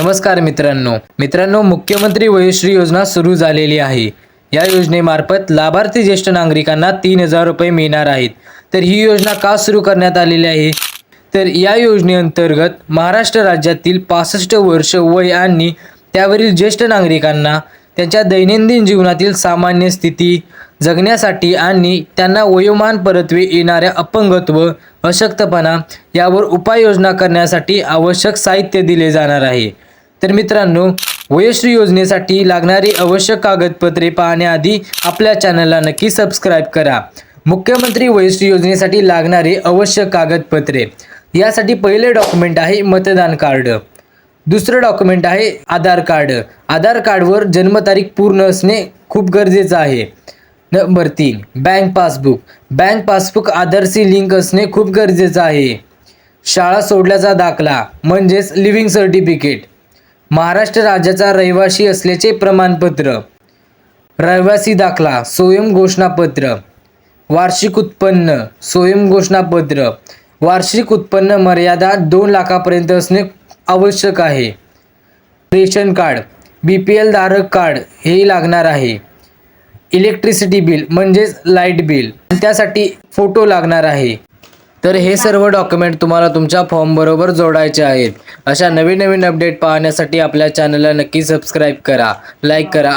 नमस्कार मित्रांनो. मित्रांनो मुख्यमंत्री वयोश्री योजना सुरू झालेली आहे. या योजनेमार्फत लाभार्थी ज्येष्ठ नागरिकांना तीन हजार रुपये मिळणार आहेत. तर ही योजना का सुरू करण्यात आलेली आहे? तर या योजनेअंतर्गत महाराष्ट्र राज्यातील पासष्ट वर्ष वय आणि त्यावरील ज्येष्ठ नागरिकांना त्यांच्या दैनंदिन जीवनातील सामान्य स्थिती जगण्यासाठी आणि त्यांना वयोमान परत्वे येणाऱ्या अपंगत्व अशक्तपणा यावर उपाययोजना करण्यासाठी आवश्यक साहित्य दिले जाणार आहे. तर मित्रांनो वयश्री योजनेसाठी लागणारी आवश्यक कागदपत्रे पाहण्याआधी आपल्या चॅनलला नक्की सबस्क्राईब करा. मुख्यमंत्री वयश्री योजनेसाठी लागणारे आवश्यक कागदपत्रे. यासाठी पहिले डॉक्युमेंट आहे मतदान कार्ड. दुसरं डॉक्युमेंट आहे आधार कार्ड. आधार कार्डवर जन्मतारीख पूर्ण असणे खूप गरजेचं आहे. नंबर तीन बँक पासबुक बँक पासबुक आधारशी लिंक असणे खूप गरजेचं आहे. शाळा सोडल्याचा दाखला म्हणजेच लिव्हिंग सर्टिफिकेट महाराष्ट्र राज्याचा रहिवासी असल्याचे प्रमाणपत्र. रहिवासी दाखला स्वयं घोषणापत्र. वार्षिक उत्पन्न स्वयं घोषणापत्र. वार्षिक उत्पन्न मर्यादा दोन लाखापर्यंत असणे आवश्यक आहे. Ration card B P L धारक कार्ड हेही लागणार आहे. इलेक्ट्रिसिटी बिल म्हणजेच लाइट बिल त्यासाठी फोटो लागणार आहे. तर हे सर्व डॉक्युमेंट तुम्हाला तुमच्या फॉर्मबरोबर जोडायचे आहेत. अशा नवीन नवीन अपडेट पाहण्यासाठी आपल्या चॅनलला नक्की सबस्क्राईब करा लाईक करा.